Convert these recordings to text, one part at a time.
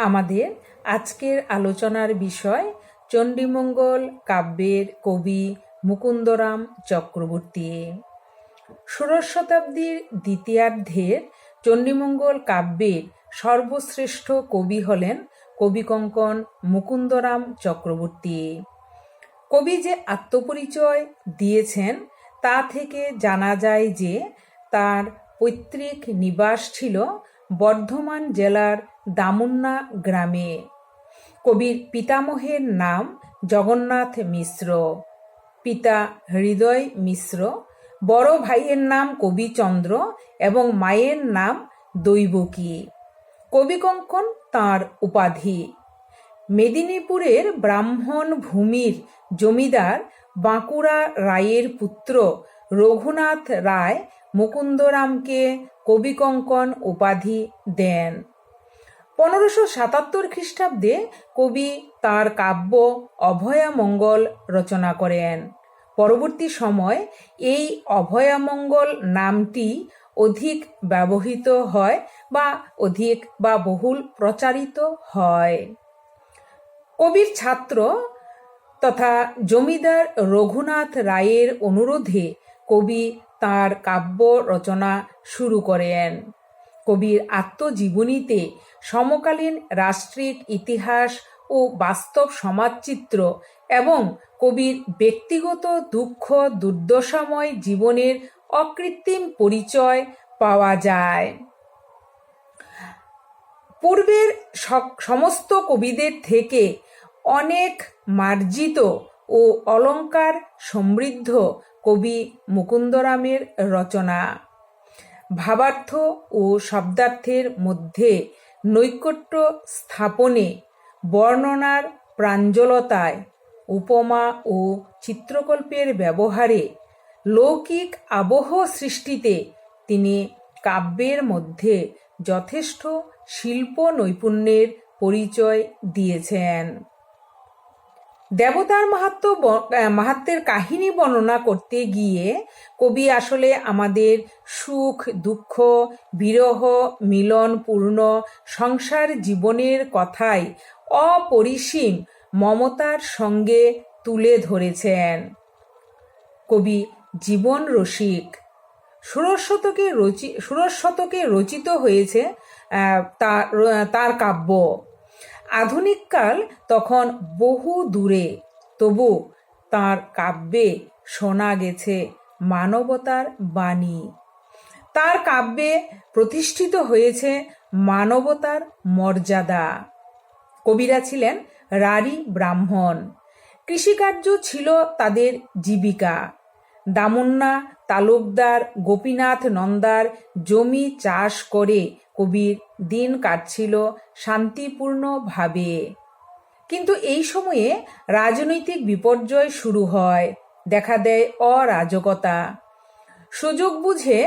আমাদের আজকের আলোচনার বিষয় চণ্ডীমঙ্গল কাব্যের কবি মুকুন্দরাম চক্রবর্তী। ষোড়শ শতাব্দীর দ্বিতীয়ার্ধের চণ্ডীমঙ্গল কাব্যের সর্বশ্রেষ্ঠ কবি হলেন কবিকঙ্কন মুকুন্দরাম চক্রবর্তী। কবি যে আত্মপরিচয় দিয়েছেন তা থেকে জানা যায় যে তার পৈতৃক নিবাস ছিল বর্ধমান জেলার দামুন্না গ্রামে। কবির পিতামহের নাম জগন্নাথ মিশ্র। পিতা হৃদয় মিশ্র। বড় ভাইয়ের নাম কবিচন্দ্র এবং মায়ের নাম দৈবকী। কবিকঙ্কন তাঁর উপাধি। মেদিনীপুরের ব্রাহ্মণ ভূমির জমিদার বাঁকুড়া রায়ের পুত্র রঘুনাথ রায় মুকুন্দরামকে কবিকঙ্কন উপাধি দেন। পনেরোশো সাতাত্তর খ্রিস্টাব্দে কবি তার কাব্য অভয়ামঙ্গল রচনা করেন। পরবর্তী সময় এই অভয়ামঙ্গল নামটি অধিক ব্যবহৃত হয় বা অধিক বা বহুল প্রচারিত হয়। কবির ছাত্র তথা জমিদার রঘুনাথ রায়ের অনুরোধে কবি তার কাব্য রচনা শুরু করেন। কবির আত্মজীবনীতে সমকালীন রাষ্ট্রিক ইতিহাস ও বাস্তব সমাজচিত্র এবং কবির ব্যক্তিগত দুঃখ দুর্দশাময় জীবনের অকৃত্রিম পরিচয় পাওয়া যায়। পূর্বের সমস্ত কবিদের থেকে অনেক মার্জিত ও অলঙ্কার সমৃদ্ধ কবি মুকুন্দরামের রচনা। ভাবার্থ ও শব্দার্থের মধ্যে নৈকট্য স্থাপনে বর্ণনার প্রাঞ্জলতায় উপমা ও চিত্রকল্পের ব্যবহারে লৌকিক আবহ সৃষ্টিতে তিনি কাব্যের মধ্যে যথেষ্ট শিল্প নৈপুণ্যের পরিচয় দিয়েছেন। দেবতার মাহাত্ম মাহাত্মের কাহিনী বর্ণনা করতে গিয়ে কবি আসলে আমাদের সুখ, দুঃখ, বিরহ মিলনপূর্ণ সংসার জীবনের কথাই অপরিসীম মমতার সঙ্গে তুলে ধরেছেন। কবি জীবন রসিক, ষোড়শ শতকে রচি ষোড়শ শতকে রচিত হয়েছে তার কাব্য। আধুনিককাল তখন বহু দূরে, তবু তার কাব্যে শোনা গেছে মানবতার বাণী। তার কাব্যে প্রতিষ্ঠিত হয়েছে মানবতার মর্যাদা। কবিরা ছিলেন রারি ব্রাহ্মণ। কৃষিকার্য ছিল তাদের জীবিকা। দামুন্না তালুকদার গোপীনাথ নন্দার জমি চাষ করে কবির দিন কাটছিল শান্তিপূর্ণভাবে। কিন্তু এই সময়ে রাজনৈতিক বিপর্যয় শুরু হয়, দেখা দেয় অরাজকতা। সুযোগ বুঝে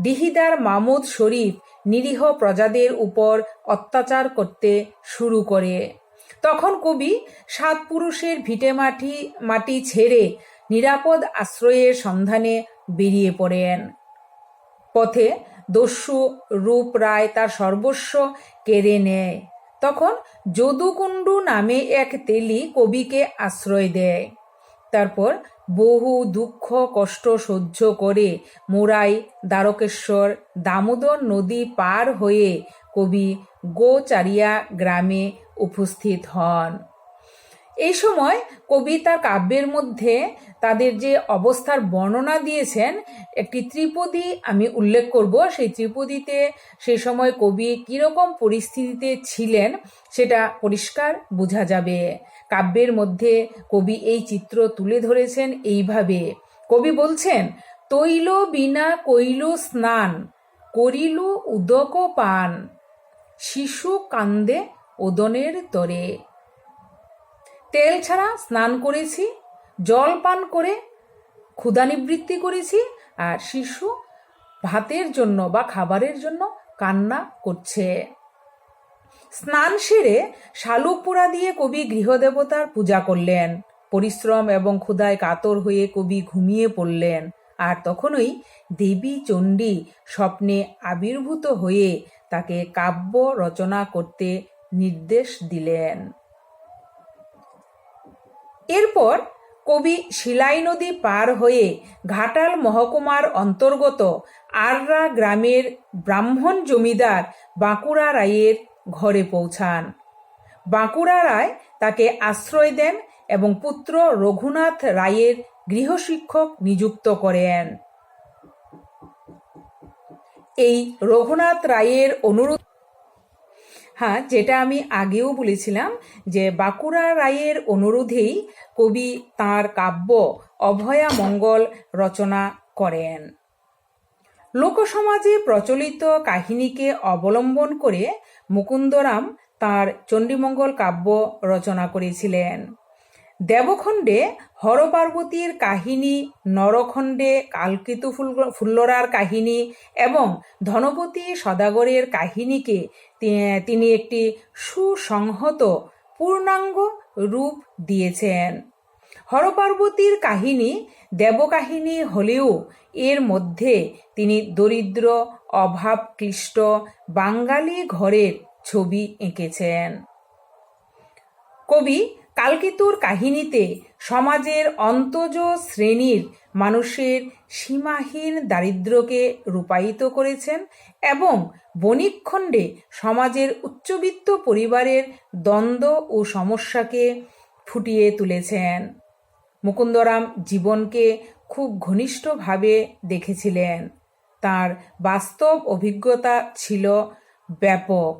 ডিহিদার মামুদ শরীফ নিরীহ প্রজাদের উপর অত্যাচার করতে শুরু করে। তখন কবি সাত পুরুষের ভিটে মাটি মাটি ছেড়ে নিরাপদ আশ্রয়ের সন্ধানে বেরিয়ে পড়েন। পথে দস্যু রূপ রায় তার সর্বস্ব কেড়ে নেয়। তখন যদুকুণ্ডু নামে এক তেলি কবিকে আশ্রয় দেয়। তারপর বহু দুঃখ, কষ্ট সহ্য করে মোরাই দ্বারকেশ্বর দামোদর নদী পার হয়ে কবি গোচারিয়া গ্রামে উপস্থিত হন। এই সময় কবি তার কাব্যের মধ্যে তাদের যে অবস্থার বর্ণনা দিয়েছেন, একটি ত্রিপদী আমি উল্লেখ করব। সেই ত্রিপদীতে সেই সময় কবি কীরকম পরিস্থিতিতে ছিলেন সেটা পরিষ্কার বোঝা যাবে। কাব্যের মধ্যে কবি এই চিত্র তুলে ধরেছেন এইভাবে। কবি বলছেন, তৈল বিনা কৈল স্নান, করিল উদক পান, শিশু কান্দে ওদনের তরে। তেল ছাড়া স্নান করেছি, জল পান করে ক্ষুদানিবৃত্তি করেছি আর শিশু ভাতের জন্য বা খাবারের জন্য কান্না করছে। স্নান সেরে শালুক পোড়া দিয়ে কবি গৃহদেবতার পূজা করলেন। পরিশ্রম এবং ক্ষুধায় কাতর হয়ে কবি ঘুমিয়ে পড়লেন আর তখনই দেবী চণ্ডী স্বপ্নে আবির্ভূত হয়ে তাকে কাব্য রচনা করতে নির্দেশ দিলেন। এরপর কবি শিলাই নদী পার হয়ে ঘাটাল মহকুমার অন্তর্গত আররা গ্রামের ব্রাহ্মণ জমিদার বাঁকুড়া রায়ের ঘরে পৌঁছান। বাঁকুড়া রায় তাকে আশ্রয় দেন এবং পুত্র রঘুনাথ রায়ের গৃহশিক্ষক নিযুক্ত করেন। এই রঘুনাথ রায়ের অনুরোধ হ্যাঁ যেটা আমি আগেও বলেছিলাম যে বাঁকুড়া রায়ের অনুরোধেই কবি তার কাব্য অভয়া মঙ্গল রচনা করেন। লোকসমাজে প্রচলিত কাহিনীকে অবলম্বন করে মুকুন্দরাম তার চণ্ডীমঙ্গল কাব্য রচনা করেছিলেন। দেবখণ্ডে হরপার্বতীর কাহিনী, নরখণ্ডে কালকিতু ফুল- ফুল্লরার কাহিনী এবং ধনপতি সদাগরের কাহিনীকে তিনি একটি সুসংহত পূর্ণাঙ্গ রূপ দিয়েছেন। হরপার্বতীর কাহিনী দেবকাহিনী হলেও এর মধ্যে তিনি দরিদ্র অভাবক্লিষ্ট বাঙালি ঘরের ছবি এঁকেছেন। কবি কালকিতুর কাহিনীতে সমাজের অন্তজ শ্রেণির মানুষের সীমাহীন দারিদ্র্যকে রূপায়িত করেছেন এবং বণিকখণ্ডে সমাজের উচ্চবিত্ত পরিবারের দ্বন্দ্ব ও সমস্যাকে ফুটিয়ে তুলেছেন। মুকুন্দরাম জীবনকে খুব ঘনিষ্ঠভাবে দেখেছিলেন। তার বাস্তব অভিজ্ঞতা ছিল ব্যাপক।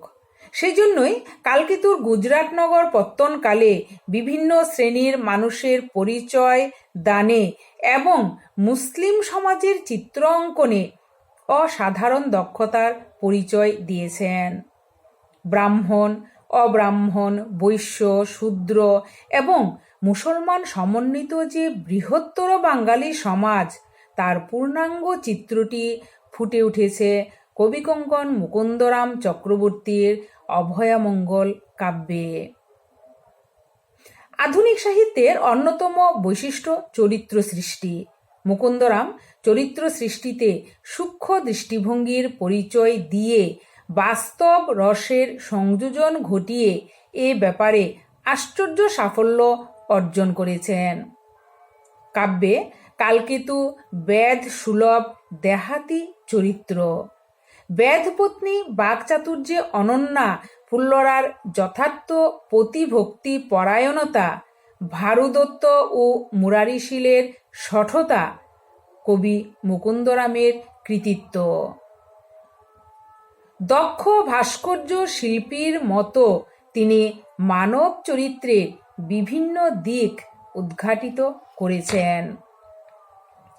সেই জন্যই কালকিতুর গুজরাটনগর পত্তনকালে বিভিন্ন শ্রেণির মানুষের পরিচয় দানে এবং মুসলিম সমাজের চিত্র অঙ্কনে অসাধারণ দক্ষতার পরিচয় দিয়েছেন। ব্রাহ্মণ, অব্রাহ্মণ, বৈশ্য, শূদ্র এবং মুসলমান সমন্বিত যে বৃহত্তর বাঙালি সমাজ, তার পূর্ণাঙ্গ চিত্রটি ফুটে উঠেছে কবিকঙ্কন মুকুন্দরাম চক্রবর্তীর অভয়ামঙ্গল কাব্যে। আধুনিক সাহিত্যের অন্যতম বৈশিষ্ট্য চরিত্র সৃষ্টি। মুকুন্দরাম চরিত্র সৃষ্টিতে সূক্ষ্ম দৃষ্টিভঙ্গির পরিচয় দিয়ে বাস্তব রসের সংযোজন ঘটিয়ে এ ব্যাপারে আশ্চর্য সাফল্য অর্জন করেছেন। কাব্যে কালকেতু বেদ সুলভ দেহাতি চরিত্র। বেদপত্নী বাকচাতুর্যে অনন্যা ফুল্লরার যথার্থ প্রতিভক্তি পরায়ণতা, ভারুদত্ত ও মুরারিশীলের সঠতা কবি মুকুন্দরামের কৃতিত্ব। দক্ষ ভাস্কর্য শিল্পীর মতো তিনি মানব চরিত্রের বিভিন্ন দিক উদ্ঘাটিত করেছেন।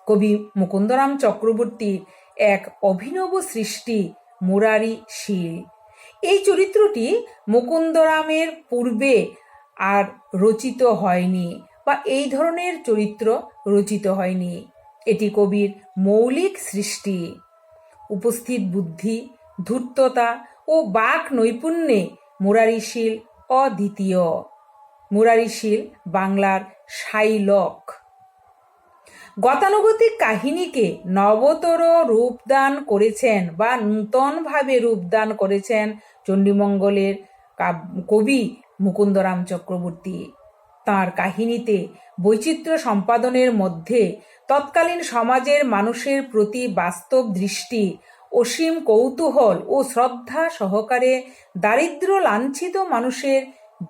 কবি মুকুন্দরাম চক্রবর্তীর এক অভিনব সৃষ্টি, মুরারি শীল এই চরিত্রটি মুকুন্দরামের পূর্বে আর রচিত হয়নি বা এই ধরনের চরিত্র রচিত হয়নি। এটি কবির মৌলিক সৃষ্টি। উপস্থিত বুদ্ধি, ধূর্ততা ও বাক নৈপুণ্যে মুরারিশীল অদ্বিতীয়। মুরারিশীল বাংলার শাইলক গতানুগতিক কাহিনীকে নবতর রূপদান করেছেন বা নূতনভাবে রূপদান করেছেন চণ্ডীমঙ্গলের কবি মুকুন্দরাম চক্রবর্তী। তার কাহিনীতে বৈচিত্র্য সম্পাদনের মধ্যে তৎকালীন সমাজের মানুষের প্রতি বাস্তব দৃষ্টি, অসীম কৌতূহল ও শ্রদ্ধা সহকারে দারিদ্র লাঞ্ছিত মানুষের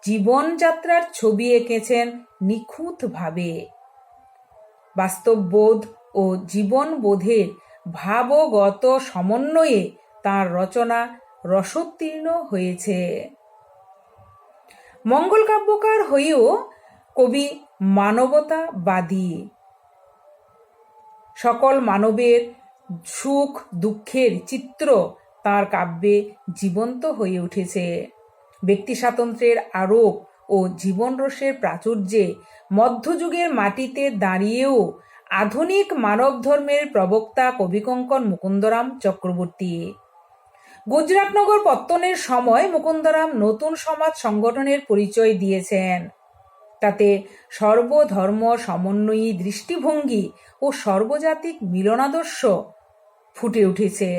জীবনযাত্রার ছবি এঁকেছেন নিখুঁতভাবে। বাস্তববোধ ও জীবনবোধের ভাবগত সমন্বয়ে তার রচনা রসোত্তীর্ণ হয়েছে। মঙ্গল কাব্যকার হয়েও কবি মানবতাবাদী। সকল মানবের সুখ, দুঃখের চিত্র তার কাব্যে জীবন্ত হয়ে উঠেছে। ব্যক্তি স্বাতন্ত্র্যের আরোপ ও জীবনরসের প্রাচুর্যে মধ্যযুগের মাটিতে দাঁড়িয়েও আধুনিক মানব ধর্মের প্রবক্তা কবিকঙ্কন মুকুন্দরাম চক্রবর্তী। গুজরাটনগর পত্তনের সময় মুকুন্দরাম নতুন সমাজ সংগঠনের পরিচয় দিয়েছেন। তাতে সর্বধর্ম সমন্বয়ী দৃষ্টিভঙ্গি ও সর্বজাতিক মিলনাদর্শ ফুটে উঠেছে।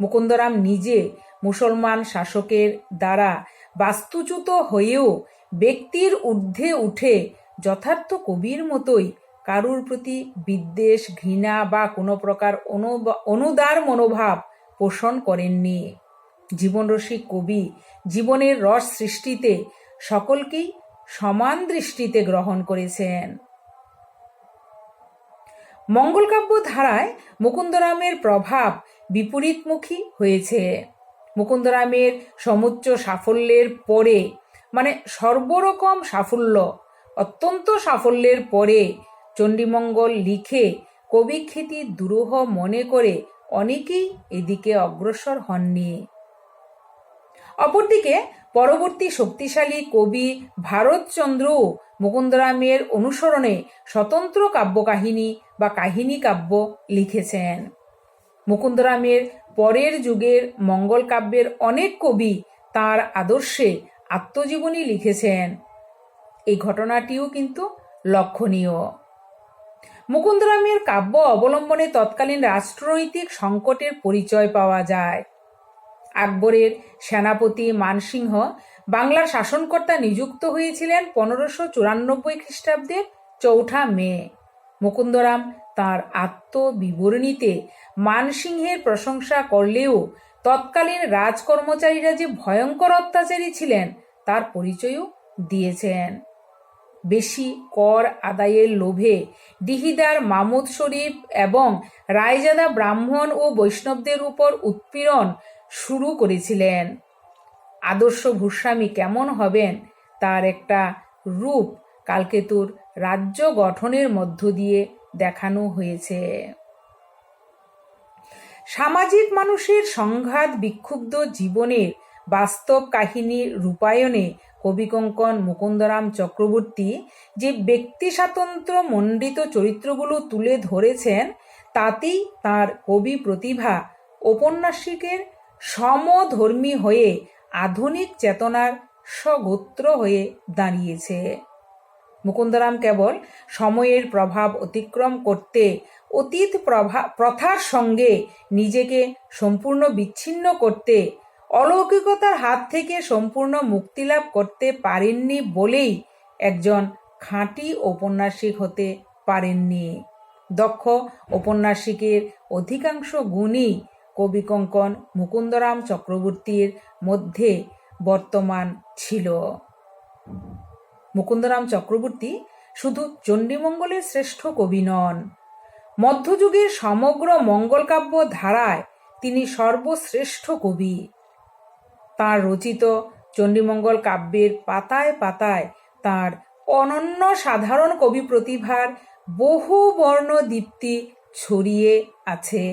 মুকুন্দরাম নিজে মুসলমান শাসকের দ্বারা বাস্তুচ্যুত হয়েও ব্যক্তির ঊর্ধ্বে উঠে যথার্থ কবির মতোই কারুর প্রতি বিদ্বেষ, ঘৃণা বা কোনো প্রকার অনুদার মনোভাব পোষণ করেননি। জীবনরসিক কবি জীবনের রস সৃষ্টিতে সকলকেই সমান দৃষ্টিতে গ্রহণ করেছেন। মঙ্গলকাব্য ধারায় মুকুন্দরামের প্রভাব বিপরীতমুখী হয়েছে। মুকুন্দরামের সমুচ্চ সাফল্যের পরে মানে সর্বরকম সাফল্য, অত্যন্ত সাফল্যের পরে চণ্ডীমঙ্গল লিখে কবিখ্যাতি দুরূহ মনে করে অনেকেই এদিকে অগ্রসর হননি। অপরদিকে পরবর্তী শক্তিশালী কবি ভারতচন্দ্রও মুকুন্দরামের অনুসরণে স্বতন্ত্র কাব্যকাহিনী বা কাহিনী কাব্য লিখেছেন। মুকুন্দরামের পরের যুগের মঙ্গল কাব্যের অনেক কবি তার আদর্শে আত্মজীবনী লিখেছেন। এই ঘটনাটিও কিন্তু লক্ষণীয়। মুকুন্দরামের কাব্য অবলম্বনে তৎকালীন রাষ্ট্রনৈতিক সংকটের পরিচয় পাওয়া যায়। আকবরের সেনাপতি মানসিংহ বাংলার শাসনকর্তা নিযুক্ত হয়েছিলেন পনেরোশো চুরানব্বই খ্রিস্টাব্দের চৌঠা মে। মুকুন্দরাম তার আত্মবিবরণীতে মানসিংহের প্রশংসা করলেও তৎকালীন রাজকর্মচারীরা যে ভয়ঙ্কর অত্যাচারী ছিলেন, তার পরিচয়ও দিয়েছেন। বেশি কর আদায়ের লোভে ডিহিদার মামুদ শরীফ এবং রায়জাদা ব্রাহ্মণ ও বৈষ্ণবদের উপর উৎপীড়ন শুরু করেছিলেন। আদর্শ ভূস্বামী কেমন হবেন, তার একটা রূপ কালকেতুর রাজ্য গঠনের মধ্য দিয়ে দেখানো হয়েছে। সামাজিক মানুষের সংঘাত বিক্ষুব্ধ জীবনের বাস্তব কাহিনীর রূপায়ণে কবিকঙ্কন মুকুন্দরাম চক্রবর্তী যে ব্যক্তি স্বাতন্ত্র্য মণ্ডিত চরিত্রগুলো তুলে ধরেছেন, তাতেই তার কবি প্রতিভা ঔপন্যাসিকের সমধর্মী হয়ে আধুনিক চেতনার স্বগোত্র হয়ে দাঁড়িয়েছে। মুকুন্দরাম কেবল সময়ের প্রভাব অতিক্রম করতে অতীত প্রভা, প্রথার সঙ্গে নিজেকে সম্পূর্ণ বিচ্ছিন্ন করতে, অলৌকিকতার হাত থেকে সম্পূর্ণ মুক্তিলাভ করতে পারেননি বলেই একজন খাঁটি ঔপন্যাসিক হতে পারেননি। দক্ষ ঔপন্যাসিকের অধিকাংশ গুণই কবিকঙ্কন মুকুন্দরাম চক্রবর্তীর মধ্যে বর্তমান ছিল। মুকুন্দরাম চক্রবর্তী শুধু চণ্ডীমঙ্গলের শ্রেষ্ঠ কবি নন। মধ্যযুগের সমগ্র মঙ্গলকাব্য ধারায় তিনি সর্বশ্রেষ্ঠ কবি। তার রচিত চণ্ডীমঙ্গল কাব্যের পাতায় পাতায় তার অনন্য সাধারণ কবি প্রতিভার বহু বর্ণ দীপ্তি ছড়িয়ে আছে।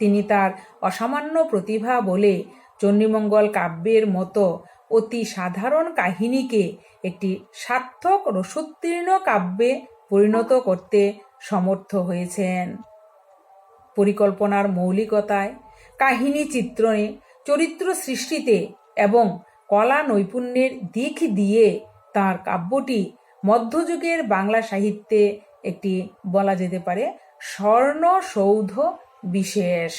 তিনি তার অসামান্য প্রতিভা বলে চণ্ডীমঙ্গল কাব্যের মতো অতি সাধারণ কাহিনীকে একটি সার্থক রসোত্তীর্ণ কাব্যে পরিণত করতে সমর্থ হয়েছেন। পরিকল্পনার মৌলিকতায়, কাহিনী চিত্রণে, চরিত্র সৃষ্টিতে এবং কলা নৈপুণ্যের দিক দিয়ে তার কাব্যটি মধ্যযুগের বাংলা সাহিত্যে একটি বলা যেতে পারে স্বর্ণ সৌধ বিশেষ।